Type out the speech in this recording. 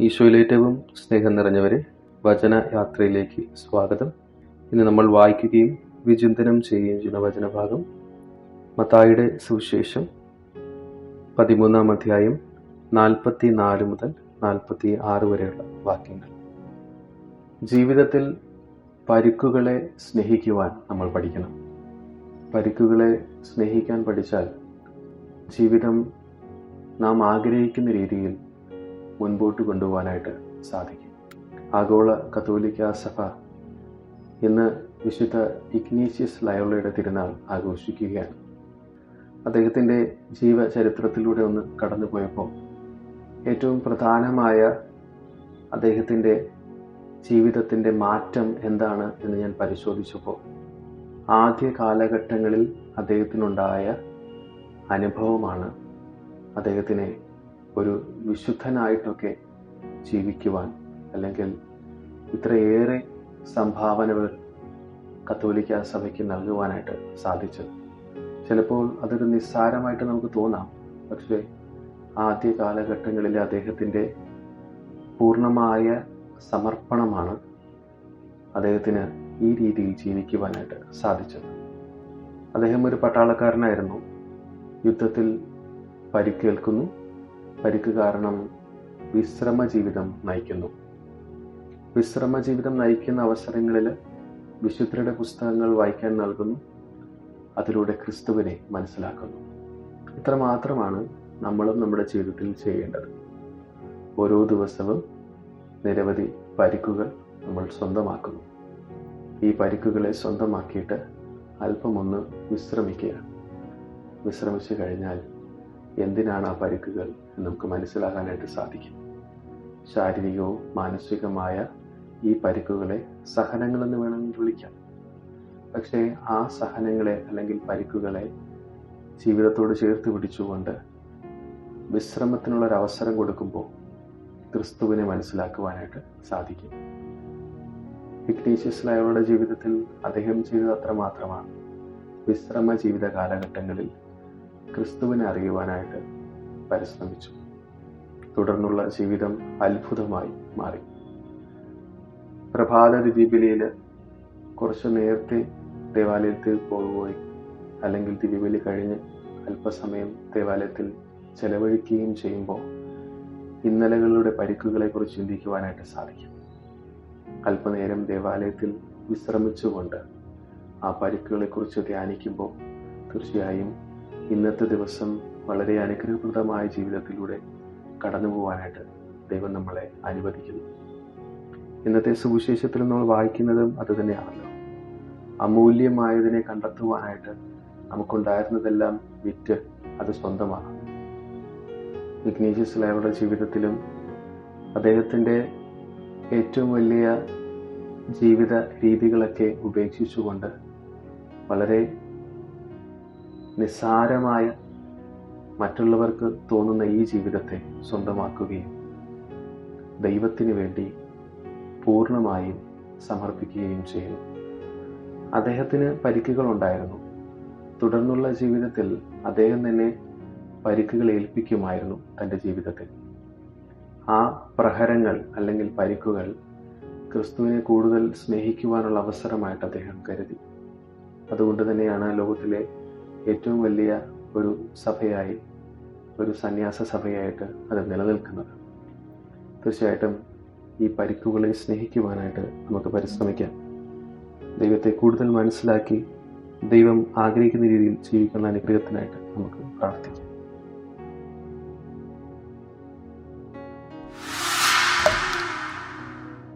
ഈശോയിൽ ഏറ്റവും സ്നേഹം നിറഞ്ഞവരെ വചന യാത്രയിലേക്ക് സ്വാഗതം. ഇന്ന് നമ്മൾ വായിക്കുകയും വിചിന്തനം ചെയ്യുകയും ചെയ്യുന്ന വചനഭാഗം മത്തായിയുടെ സുവിശേഷം പതിമൂന്നാം അധ്യായം നാൽപ്പത്തി നാല് മുതൽ നാൽപ്പത്തി ആറ് വരെയുള്ള വാക്യങ്ങൾ. ജീവിതത്തിൽ പരിക്കുകളെ സ്നേഹിക്കുവാൻ നമ്മൾ പഠിക്കണം. പരിക്കുകളെ സ്നേഹിക്കാൻ പഠിച്ചാൽ ജീവിതം നാം ആഗ്രഹിക്കുന്ന രീതിയിൽ മുൻപോട്ട് കൊണ്ടുപോകാനായിട്ട് സാധിക്കും. ആഗോള കത്തോലിക്ക സഭ ഇന്ന് വിശുദ്ധ ഇഗ്നീഷ്യസ് ലയോളയുടെ തിരുനാൾ ആഘോഷിക്കുകയാണ്. അദ്ദേഹത്തിന്റെ ജീവചരിത്രത്തിലൂടെ ഒന്ന് കടന്നുപോയപ്പോൾ ഏറ്റവും പ്രധാനമായ അദ്ദേഹത്തിന്റെ ജീവിതത്തിന്റെ മാറ്റം എന്താണ് എന്ന് ഞാൻ പരിശോധിച്ചപ്പോൾ ആദ്യ കാലഘട്ടങ്ങളിൽ അദ്ദേഹത്തിനുണ്ടായ അനുഭവമാണ് അദ്ദേഹത്തിനെ ഒരു വിശുദ്ധനായിട്ടൊക്കെ ജീവിക്കുവാൻ അല്ലെങ്കിൽ ഇത്രയേറെ സംഭാവനകൾ കത്തോലിക്ക സഭയ്ക്ക് നൽകുവാനായിട്ട് സാധിച്ചത് ചിലപ്പോൾ അതൊരു നിസ്സാരമായിട്ട് നമുക്ക് തോന്നാം. പക്ഷേ ആദ്യ കാലഘട്ടങ്ങളിൽ അദ്ദേഹത്തിന്റെ പൂർണമായ സമർപ്പണമാണ് അദ്ദേഹത്തിന് ഈ രീതിയിൽ ജീവിക്കുവാനായിട്ട് സാധിച്ചത്. അദ്ദേഹം ഒരു പട്ടാളക്കാരനായിരുന്നു. യുദ്ധത്തിൽ പരിക്കേൽക്കുന്നു. പരിക്ക് കാരണം വിശ്രമ ജീവിതം നയിക്കുന്നു. വിശ്രമ ജീവിതം നയിക്കുന്ന അവസരങ്ങളിൽ വിശുദ്ധരുടെ പുസ്തകങ്ങൾ വായിക്കാൻ നൽകുന്നു. അതിലൂടെ ക്രിസ്തുവിനെ മനസ്സിലാക്കുന്നു. ഇത്ര മാത്രമാണ് നമ്മളും നമ്മുടെ ജീവിതത്തിൽ ചെയ്യേണ്ടത്. ഓരോ ദിവസവും നിരവധി പരിക്കുകൾ നമ്മൾ സ്വന്തമാക്കുന്നു. ഈ പരിക്കുകളെ സ്വന്തമാക്കിയിട്ട് അല്പമൊന്ന് വിശ്രമിക്കുക. വിശ്രമിച്ചു കഴിഞ്ഞാൽ എന്തിനാണ് ആ പരുക്കുകൾ നമുക്ക് മനസ്സിലാക്കാനായിട്ട് സാധിക്കും. ശാരീരികവും മാനസികമായ ഈ പരുക്കുകളെ സഹനങ്ങളെന്ന് വേണമെങ്കിൽ വിളിക്കാം. പക്ഷേ ആ സഹനങ്ങളെ അല്ലെങ്കിൽ പരുക്കുകളെ ജീവിതത്തോട് ചേർത്ത് പിടിച്ചുകൊണ്ട് വിശ്രമത്തിനുള്ളൊരവസരം കൊടുക്കുമ്പോൾ ക്രിസ്തുവിനെ മനസ്സിലാക്കുവാനായിട്ട് സാധിക്കും. ഇഗ്നീഷ്യസ് ലയോയുടെ ജീവിതത്തിൽ അദ്ദേഹം ചെയ്തത് അത്ര മാത്രമാണ് വിശ്രമ ജീവിത കാലഘട്ടങ്ങളിൽ ക്രിസ്തുവിനെ അറിയുവാനായിട്ട് പരിശ്രമിച്ചു. തുടർന്നുള്ള ജീവിതം അത്ഭുതമായി മാറി. പ്രഭാത ദിവ്യബലിയിൽ കുറച്ച് നേരത്തെ ദേവാലയത്തിൽ പോവുകയും അല്ലെങ്കിൽ ദിവ്യബലി കഴിഞ്ഞ് അല്പസമയം ദേവാലയത്തിൽ ചെലവഴിക്കുകയും ചെയ്യുമ്പോൾ ഇന്നലകളുടെ പരിക്കുകളെ കുറിച്ച് ചിന്തിക്കുവാനായിട്ട് സാധിക്കും. അല്പനേരം ദേവാലയത്തിൽ വിശ്രമിച്ചുകൊണ്ട് ആ പരിക്കുകളെ കുറിച്ച് ധ്യാനിക്കുമ്പോൾ തീർച്ചയായും ഇന്നത്തെ ദിവസം വളരെ അനുഗ്രഹപ്രദമായ ജീവിതത്തിലൂടെ കടന്നു പോകാനായിട്ട് ദൈവം നമ്മളെ അനുവദിക്കുന്നു. ഇന്നത്തെ സുവിശേഷത്തിൽ നമ്മൾ വായിക്കുന്നതും അത് തന്നെയാണല്ലോ. അമൂല്യമായതിനെ കണ്ടെത്തുവാനായിട്ട് നമുക്കുണ്ടായിരുന്നതെല്ലാം വിറ്റ് അത് സ്വന്തമാണ്. ഇഗ്നീഷ്യസ് ലേവറുടെ ജീവിതത്തിലും അദ്ദേഹത്തിന്റെ ഏറ്റവും വലിയ ജീവിത രീതികളൊക്കെ ഉപേക്ഷിച്ചുകൊണ്ട് വളരെ നിസ്സാരമായ മറ്റുള്ളവർക്ക് തോന്നുന്ന ഈ ജീവിതത്തെ സ്വന്തമാക്കുകയും ദൈവത്തിന് വേണ്ടി പൂർണമായും സമർപ്പിക്കുകയും ചെയ്യുന്നു. അദ്ദേഹത്തിന് പരിക്കുകൾ ഉണ്ടായിരുന്നു തുടർന്നുള്ള ജീവിതത്തിൽ അദ്ദേഹം തന്നെ പരിക്കുകൾ ഏൽപ്പിക്കുമായിരുന്നു തന്റെ ജീവിതത്തിൽ. ആ പ്രഹരങ്ങൾ അല്ലെങ്കിൽ പരിക്കുകൾ ക്രിസ്തുവിനെ കൂടുതൽ സ്നേഹിക്കുവാനുള്ള അവസരമായിട്ട് അദ്ദേഹം കരുതി. അതുകൊണ്ട് തന്നെയാണ് ലോകത്തിലെ ഏറ്റവും വലിയ ഒരു സഭയായി ഒരു സന്യാസ സഭയായിട്ട് അത് നിലനിൽക്കുന്നത്. തീർച്ചയായിട്ടും ഈ പരിക്കുകളെ സ്നേഹിക്കുവാനായിട്ട് നമുക്ക് പരിശ്രമിക്കാം. ദൈവത്തെ കൂടുതൽ മനസ്സിലാക്കി ദൈവം ആഗ്രഹിക്കുന്ന രീതിയിൽ ജീവിക്കുന്ന അനുഗ്രഹത്തിനായിട്ട് നമുക്ക് പ്രാർത്ഥിക്കാം.